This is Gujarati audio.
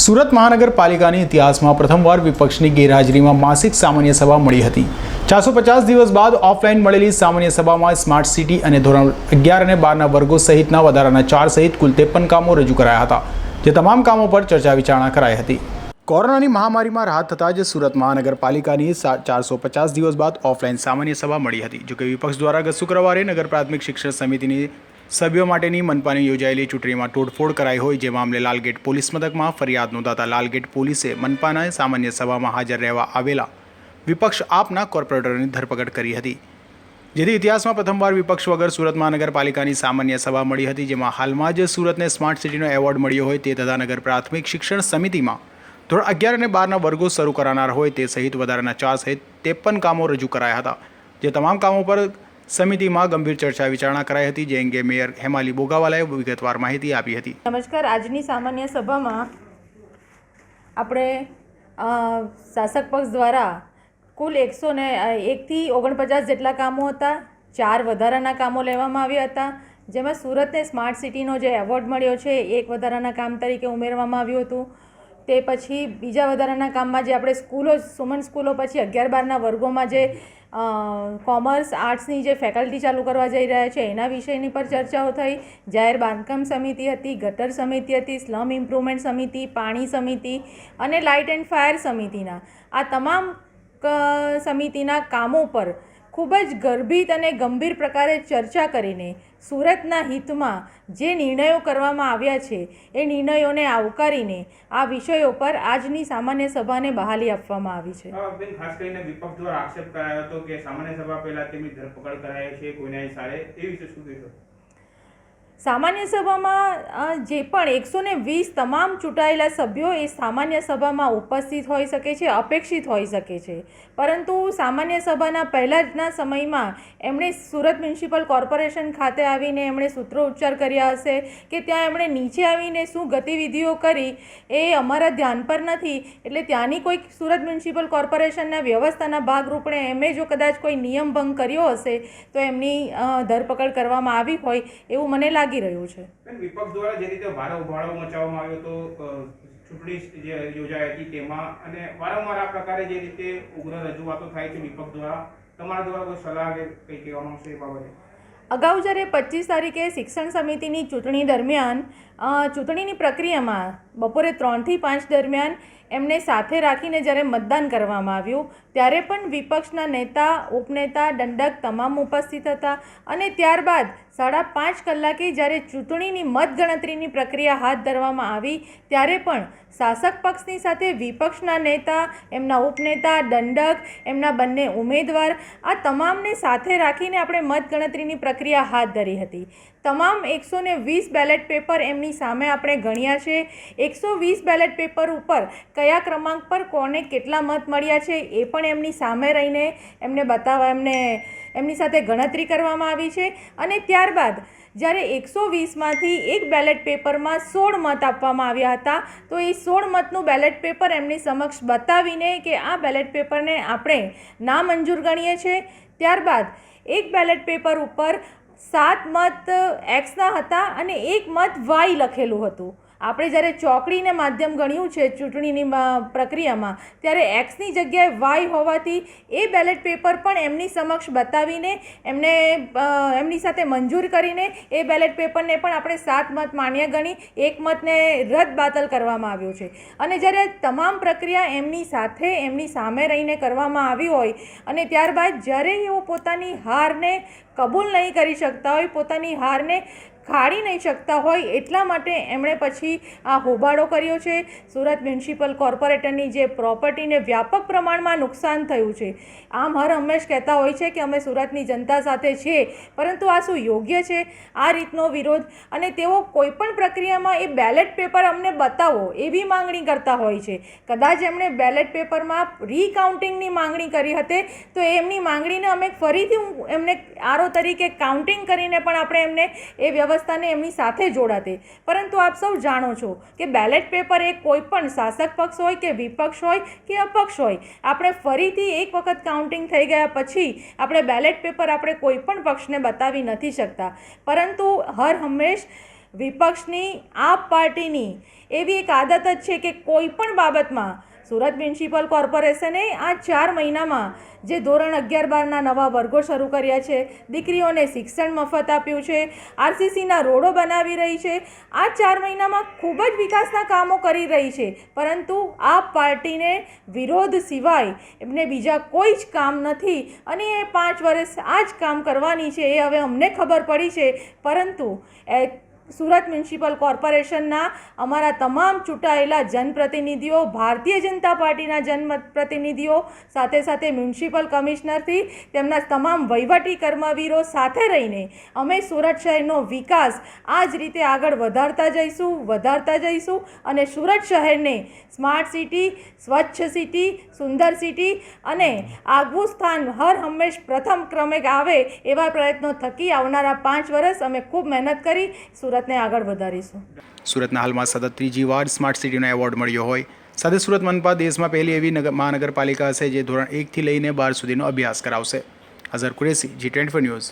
સુરત મહાનગરપાલિકાની ઇતિહાસમાં પ્રથમવાર વિપક્ષની ગેરહાજરીમાં માસિક સામાન્ય સભા મળી હતી. ચારસો પચાસ દિવસ બાદ ઓફલાઈન મળેલી સામાન્ય સભામાં સ્માર્ટ સિટી અને ધોરણ અગિયાર અને બારના વર્ગો સહિતના વધારાના ચાર સહિત કુલ ત્રેપન કામો રજૂ કરાયા હતા, જે તમામ કામો પર ચર્ચા વિચારણા કરાઈ હતી. કોરોનાની મહામારીમાં રાહત થતાં જ સુરત મહાનગરપાલિકાની ચારસો પચાસ દિવસ બાદ ઓફલાઈન સામાન્ય સભા મળી હતી, જોકે વિપક્ષ દ્વારા ગત શુક્રવારે નગર પ્રાથમિક શિક્ષણ સમિતિની સભ્યો માટેની મનપાની યોજાયેલી ચૂંટણીમાં તોડફોડ કરાઈ હોય જે મામલે લાલગેટ પોલીસ મથકમાં ફરિયાદ નોંધાતા લાલગેટ પોલીસે મનપાના સામાન્ય સભામાં હાજર રહેવા આવેલા વિપક્ષ આપના કોર્પોરેટરોની ધરપકડ કરી હતી. જેથી ઇતિહાસમાં પ્રથમવાર વિપક્ષ વગર સુરત મહાનગરપાલિકાની સામાન્ય સભા મળી હતી, જેમાં હાલમાં જ સુરતને સ્માર્ટ સિટીનો એવોર્ડ મળ્યો હોય તે તથા નગર પ્રાથમિક શિક્ષણ સમિતિમાં ધોરણ અગિયાર અને બારના વર્ગો શરૂ કરાનાર હોય તે સહિત વધારાના ચાર સહિત ત્રેપન કામો રજૂ કરાયા હતા. જે તમામ કામો પર સમિતિમાં ગંભીર ચર્ચા વિચારણા કરાઈ હતી, જે અંગે મેયર હેમાલી બોગાવાલાએ વિગતવાર માહિતી આપી હતી. નમસ્કાર, આજની સામાન્ય સભામાં આપણે શાસક પક્ષ દ્વારા કુલ એકસો ને એકથી ઓગણપચાસ જેટલા કામો હતા. ચાર વધારાના કામો લેવામાં આવ્યા હતા. જેમાં સુરતને સ્માર્ટ સિટીનો જે એવોર્ડ મળ્યો છે, એ એક વધારાના કામ તરીકે ઉમેરવામાં આવ્યું હતું. તે પછી બીજા વધારાના કામમાં જે આપણે સ્કૂલો, સુમન સ્કૂલો પછી અગિયાર બારના વર્ગોમાં જે કોમર્સ, આર્ટ્સની જે ફેકલ્ટી ચાલુ કરવા જઈ રહ્યા છે, એના વિષયની પર ચર્ચાઓ થઈ. જાહેર બાંધકામ સમિતિ હતી, ગટર સમિતિ હતી, સ્લમ ઇમ્પ્રુવમેન્ટ સમિતિ, પાણી સમિતિ અને લાઇટ એન્ડ ફાયર સમિતિના. આ તમામ સમિતિના કામો પર ખૂબ જ ગર્ભિત અને ગંભીર પ્રકારે ચર્ચા કરીને સુરતના હિતમાં જે નિર્ણયો કરવામાં આવ્યા છે, એ નિર્ણયોને આવકારીને આ વિષયો પર આજની સામાન્ય સભાને બહાલી આપવામાં આવી છે. ખાસ કરીને વિપક્ષ દ્વારા આક્ષેપ કરાયો હતો કે સામાન્ય સભા પહેલા તેમની ધરપકડ કરાય છે, કોઈના ઇશારે એ વિશે શું કહેશો? સામાન્ય સભામાં જે પણ એકસો ને વીસ તમામ ચૂંટાયેલા સભ્યો એ સામાન્ય સભામાં ઉપસ્થિત હોઈ શકે છે, અપેક્ષિત હોઈ શકે છે. પરંતુ સામાન્ય સભાના પહેલાં જના સમયમાં એમણે સુરત મ્યુનિસિપલ કોર્પોરેશન ખાતે આવીને એમણે સૂત્રો ઉચ્ચાર કર્યા હશે કે ત્યાં એમણે નીચે આવીને શું ગતિવિધિઓ કરી એ અમારા ધ્યાન પર નથી. એટલે ત્યાંની કોઈક સુરત મ્યુનિસિપલ કોર્પોરેશનના વ્યવસ્થાના ભાગરૂપે એમણે જો કદાચ કોઈ નિયમ ભંગ કર્યો હશે, તો એમની ધરપકડ કરવામાં આવી હોય એવું મને લાગી રહ્યું છે. વિપક્ષ દ્વારા જે રીતે ભારે ઉભાળો મચાવવામાં આવ્યો તો ચૂંટણી જે યોજાઈ હતી તેમાં અને વારંવાર આ પ્રકારે જે રીતે ઉગ્ર રજૂઆતો થાય છે વિપક્ષ દ્વારા તમારા દ્વારા કોઈ સલાહ કે કંઈ કહેવામાં આવશે એ બાબતે? અગાઉ જ્યારે પચીસ તારીખે શિક્ષણ સમિતિની ચૂંટણી દરમિયાન ચૂંટણીની પ્રક્રિયામાં બપોરે ત્રણથી પાંચ દરમિયાન એમને સાથે રાખીને જ્યારે મતદાન કરવામાં આવ્યું, ત્યારે પણ વિપક્ષના નેતા, ઉપનેતા, દંડક તમામ ઉપસ્થિત હતા અને ત્યારબાદ સાડા પાંચ કલાકે જ્યારે ચૂંટણીની મતગણતરીની પ્રક્રિયા હાથ ધરવામાં આવી, ત્યારે પણ શાસક પક્ષની સાથે વિપક્ષના નેતા, એમના ઉપનેતા, દંડક, એમના બંને ઉમેદવાર આ તમામને સાથે રાખીને આપણે મતગણતરીની પ્રક્રિયા હાથ ધરી હતી. તમામ એકસો ને વીસ બેલેટ પેપર એમની સામે આપણે ગણ્યા છે. એકસો વીસ બેલેટ પેપર ઉપર કયા ક્રમાંક પર કોને કેટલા મત મળ્યા છે એ પણ એમની સામે રહીને એમને બતાવવા, એમને, એમની સાથે ગણતરી કરવામાં આવી છે. અને ત્યારબાદ જ્યારે એકસો વીસમાંથી એક બેલેટ પેપરમાં સોળ મત આપવામાં આવ્યા હતા, તો એ સોળ મતનું બેલેટ પેપર એમની સમક્ષ બતાવીને કે આ બેલેટ પેપરને આપણે નામંજૂર ગણીએ છીએ. ત્યારબાદ એક બેલેટ પેપર ઉપર સાત મત એક્સના હતા અને એક મત વાય લખેલું હતું. આપણે જ્યારે ચોકડીને માધ્યમ ગણ્યું છે ચૂંટણીની પ્રક્રિયામાં, ત્યારે એક્સની જગ્યાએ વાય હોવાથી એ બેલેટ પેપર પણ એમની સમક્ષ બતાવીને, એમને એમની સાથે મંજૂર કરીને એ બેલેટ પેપરને પણ આપણે સાત મત માન્ય ગણી, એક મતને રદ બાતલ કરવામાં આવ્યો છે. અને જ્યારે તમામ પ્રક્રિયા એમની સાથે, એમની સામે રહીને કરવામાં આવી હોય, અને ત્યારબાદ જ્યારે એઓ પોતાની હારને કબૂલ નહીં કરી શકતા હોય, પોતાની હારને ખાડી નહીં શકતા હોય એટલા માટે એમણે પછી આ હોબાળો કર્યો છે. સુરત મ્યુનિસિપલ કોર્પોરેટરની જે પ્રોપર્ટીને વ્યાપક પ્રમાણમાં નુકસાન થયું છે. આમ હર હંમેશ કહેતા હોય છે કે અમે સુરતની જનતા સાથે છીએ, પરંતુ આ શું યોગ્ય છે? આ રીતનો વિરોધ અને તેઓ કોઈપણ પ્રક્રિયામાં એ બેલેટ પેપર અમને બતાવો એવી માંગણી કરતા હોય છે. કદાચ એમણે બેલેટ પેપરમાં રીકાઉન્ટિંગની માંગણી કરી હતી, તો એમની માંગણીને અમે ફરીથી એમને આરો તરીકે કાઉન્ટિંગ કરીને પણ આપણે એમને એ વ્યવસ્થાને એમની સાથે જોડાતી. પરંતુ આપ સૌ જાણો છો કે બેલેટ પેપર એ કોઈ પણ શાસક પક્ષ હોય કે વિપક્ષ હોય કે અપક્ષ હોય, આપણે ફરીથી એક વખત કાઉન્ટિંગ થઈ ગયા પછી આપણે બેલેટ પેપર આપણે કોઈ પણ પક્ષને બતાવી નથી શકતા. પરંતુ હર હંમેશ વિપક્ષની, આપ પાર્ટીની એવી એક આદત જ છે કે કોઈ પણ બાબતમાં સુરત મ્યુનિસિપલ કોર્પોરેશને આ ચાર મહિનામાં જે ધોરણ અગિયાર બારના નવા વર્ગો શરૂ કર્યા છે, દીકરીઓને શિક્ષણ મફત આપ્યું છે, આરસીસીના રોડો બનાવી રહી છે, આ ચાર મહિનામાં ખૂબ જ વિકાસના કામો કરી રહી છે, પરંતુ આ પાર્ટીને વિરોધ સિવાય એમને બીજા કોઈ જ કામ નથી અને એ પાંચ વર્ષ આ જ કામ કરવાની છે એ હવે અમને ખબર પડી છે, પરંતુ સુરત મ્યુનિસિપલ કોર્પોરેશનના અમારા તમામ ચૂંટાયેલા જનપ્રતિનિધિઓ, ભારતીય જનતા પાર્ટીના જનપ્રતિનિધિઓ, સાથે સાથે મ્યુનિસિપલ કમિશનરથી તેમના તમામ વહીવટી કર્મવીરો સાથે રહીને અમે સુરત શહેરનો વિકાસ આ જ રીતે આગળ વધારતા જઈશું વધારતા જઈશું અને સુરત શહેરને સ્માર્ટ સિટી, સ્વચ્છ સિટી, સુંદર સિટી અને આગવું સ્થાન હર હંમેશ પ્રથમ ક્રમે આવે એવા પ્રયત્નો થકી આવનારા પાંચ વર્ષ અમે ખૂબ મહેનત કરી સુરતને આગળ વધારીશું. સુરતના હાલમાં સતત ત્રીજી વાર સ્માર્ટ સિટીનો એવોર્ડ મળ્યો હોય. સાથે સુરત મનપા દેશમાં પહેલી એવી નગર મહાનગરપાલિકા હશે જે ધોરણ એકથી લઈને બાર સુધીનો અભ્યાસ કરાવશે. Azhar Qureshi G twenty news